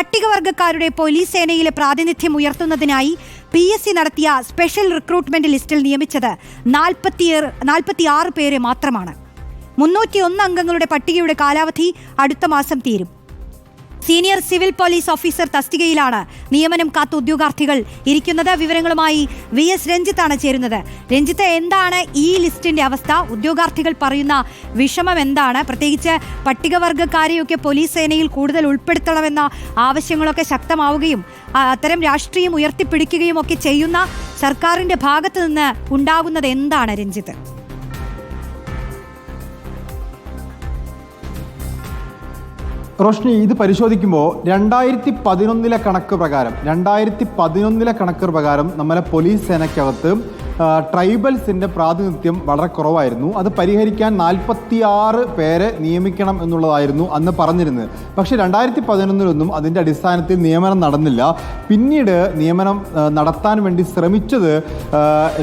പട്ടികവർഗക്കാരുടെ police സേനയിലെ പ്രാതിനിധ്യം ഉയർത്തുന്നതിനായി പി എസ് സി നടത്തിയ സ്പെഷ്യൽ റിക്രൂട്ട്മെന്റ് ലിസ്റ്റിൽ നിയമിച്ചത് നാൽപ്പത്തി നാൽപ്പത്തിയാറ് പേരെ മാത്രമാണ്. മുന്നൂറ്റി ഒന്ന് അംഗങ്ങളുടെ പട്ടികയുടെ കാലാവധി അടുത്ത മാസം തീരും. സീനിയർ സിവിൽ പോലീസ് ഓഫീസർ തസ്തികയിലാണ്. നിയമനം കാത്ത ഉദ്യോഗാർത്ഥികൾ ഇരിക്കുന്നത്. വിവരങ്ങളുമായി വി എസ് രഞ്ജിത്താണ് ചേരുന്നത്. രഞ്ജിത്ത് എന്താണ് ഈ ലിസ്റ്റിന്റെ അവസ്ഥ? ഉദ്യോഗാർത്ഥികൾ പറയുന്ന വിഷമം എന്താണ്? പ്രത്യേകിച്ച് പട്ടികവർഗക്കാരെയൊക്കെ പോലീസ് സേനയിൽ കൂടുതൽ ഉൾപ്പെടുത്തണമെന്ന ആവശ്യങ്ങളൊക്കെ ശക്തമാവുകയും അത്തരം രാഷ്ട്രീയം ഉയർത്തിപ്പിടിക്കുകയും ഒക്കെ ചെയ്യുന്ന സർക്കാരിന്റെ ഭാഗത്ത് നിന്ന് ഉണ്ടാകുന്നത് എന്താണ് രഞ്ജിത്ത്? റോഷ്നി ഇത് പരിശോധിക്കുമ്പോൾ രണ്ടായിരത്തി പതിനൊന്നിലെ കണക്ക് പ്രകാരം രണ്ടായിരത്തി പതിനൊന്നിലെ കണക്ക് പ്രകാരം നമ്മളെ പോലീസ് സേനയ്ക്കകത്ത് ട്രൈബൽസിന്റെ പ്രാതിനിധ്യം വളരെ കുറവായിരുന്നു. അത് പരിഹരിക്കാൻ നാൽപ്പത്തിയാറ് പേരെ നിയമിക്കണം എന്നുള്ളതായിരുന്നു അന്ന് പറഞ്ഞിരുന്നത്. പക്ഷേ രണ്ടായിരത്തി പതിനൊന്നിലൊന്നും അതിന്റെ അടിസ്ഥാനത്തിൽ നിയമനം നടന്നില്ല. പിന്നീട് നിയമനം നടത്താൻ വേണ്ടി ശ്രമിച്ചത്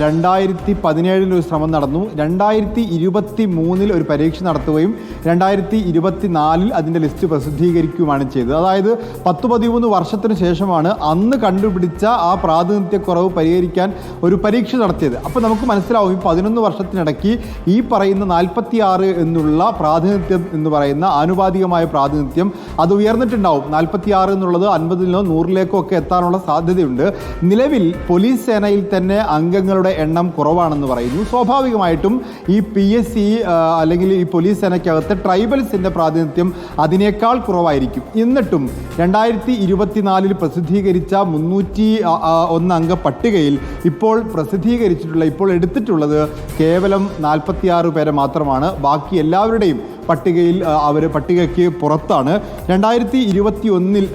രണ്ടായിരത്തി പതിനേഴിൽ ഒരു ശ്രമം നടന്നു. രണ്ടായിരത്തി ഇരുപത്തി മൂന്നിൽ ഒരു പരീക്ഷ നടത്തുകയും രണ്ടായിരത്തി ഇരുപത്തി നാലിൽ അതിന്റെ ലിസ്റ്റ് പ്രസിദ്ധീകരിക്കുകയുമാണ് ചെയ്തത്. അതായത് പത്ത് പതിമൂന്ന് വർഷത്തിന് ശേഷമാണ് അന്ന് കണ്ടുപിടിച്ച ആ പ്രാതിനിധ്യക്കുറവ് പരിഹരിക്കാൻ ഒരു പരീക്ഷ നടത്തിയത്. അപ്പോൾ നമുക്ക് മനസ്സിലാവും ഈ പതിനൊന്ന് വർഷത്തിനിടയ്ക്ക് ഈ പറയുന്ന നാൽപ്പത്തി ആറ് എന്നുള്ള പ്രാതിനിധ്യം എന്ന് പറയുന്ന ആനുപാതികമായ പ്രാതിനിധ്യം അത് ഉയർന്നിട്ടുണ്ടാവും. നാൽപ്പത്തി ആറ് എന്നുള്ളത് അൻപതിലോ നൂറിലേക്കോ ഒക്കെ എത്താനുള്ള സാധ്യതയുണ്ട്. നിലവിൽ പോലീസ് സേനയിൽ തന്നെ അംഗങ്ങളുടെ എണ്ണം കുറവാണെന്ന് പറയുന്നു. സ്വാഭാവികമായിട്ടും ഈ പി എസ് സി അല്ലെങ്കിൽ ഈ പോലീസ് സേനയ്ക്കകത്ത് ട്രൈബൽസിന്റെ പ്രാതിനിധ്യം അതിനേക്കാൾ കുറവായിരിക്കും. എന്നിട്ടും രണ്ടായിരത്തി ഇരുപത്തിനാലിൽ പ്രസിദ്ധീകരിച്ച മുന്നൂറ്റി ഒന്ന് അംഗ പട്ടികയിൽ ഇപ്പോൾ പ്രസിദ്ധീകരിച്ചിട്ടുള്ള ഇപ്പോൾ എടുത്തിട്ടുള്ളത് കേവലം നാൽപ്പത്തിയാറ് പേരെ മാത്രമാണ്. ബാക്കി എല്ലാവരുടെയും പട്ടികയിൽ അവർ പട്ടികയ്ക്ക് പുറത്താണ്. രണ്ടായിരത്തി ഇരുപത്തി ഒന്നിൽ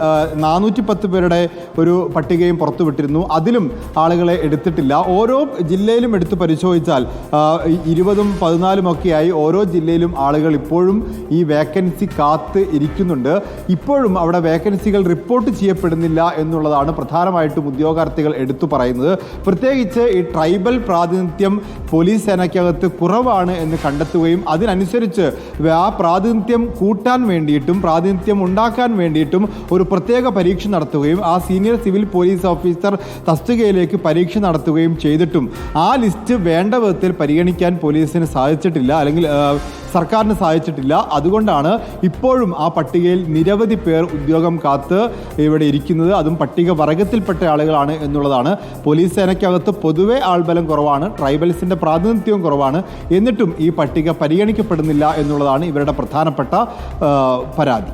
നാനൂറ്റി പത്ത് പേരുടെ ഒരു പട്ടികയും പുറത്തുവിട്ടിരുന്നു. അതിലും ആളുകളെ എടുത്തിട്ടില്ല. ഓരോ ജില്ലയിലും എടുത്ത് പരിശോധിച്ചാൽ ഇരുപതും പതിനാലും ഒക്കെയായി ഓരോ ജില്ലയിലും ആളുകൾ ഇപ്പോഴും ഈ വേക്കൻസി കാത്ത് ഇരിക്കുന്നുണ്ട്. ഇപ്പോഴും അവിടെ വേക്കൻസികൾ റിപ്പോർട്ട് ചെയ്യപ്പെടുന്നില്ല എന്നുള്ളതാണ് പ്രധാനമായിട്ടും ഉദ്യോഗാർത്ഥികൾ എടുത്തു പറയുന്നത്. പ്രത്യേകിച്ച് ഈ ട്രൈബൽ പ്രാതിനിധ്യം പോലീസ് സേനയ്ക്കകത്ത് കുറവാണ് എന്ന് കണ്ടെത്തുകയും അതിനനുസരിച്ച് ആ പ്രാതിനിധ്യം കൂട്ടാൻ വേണ്ടിയിട്ടും പ്രാതിനിധ്യം ഉണ്ടാക്കാൻ വേണ്ടിയിട്ടും ഒരു പ്രത്യേക പരീക്ഷ നടത്തുകയും ആ സീനിയർ സിവിൽ പോലീസ് ഓഫീസർ തസ്തികയിലേക്ക് പരീക്ഷ നടത്തുകയും ചെയ്തിട്ടും ആ ലിസ്റ്റ് വേണ്ട വിധത്തിൽ പരിഗണിക്കാൻ പോലീസിന് സാധിച്ചിട്ടില്ല. അല്ലെങ്കിൽ സർക്കാരിന് സാധിച്ചിട്ടില്ല അതുകൊണ്ടാണ് ഇപ്പോഴും ആ പട്ടികയിൽ നിരവധി പേർ ഉദ്യോഗം കാത്ത് ഇവിടെ ഇരിക്കുന്നത്. അതും പട്ടിക വർഗത്തിൽപ്പെട്ട ആളുകളാണ് എന്നുള്ളതാണ്. പോലീസ് സേനയ്ക്കകത്ത് പൊതുവെ ആൾബലം കുറവാണ്. ട്രൈബൽസിന്റെ പ്രാതിനിധ്യവും കുറവാണ്. എന്നിട്ടും ഈ പട്ടിക പരിഗണിക്കപ്പെടുന്നില്ല എന്നുള്ളതാണ് ഇവരുടെ പ്രധാനപ്പെട്ട പരാതി.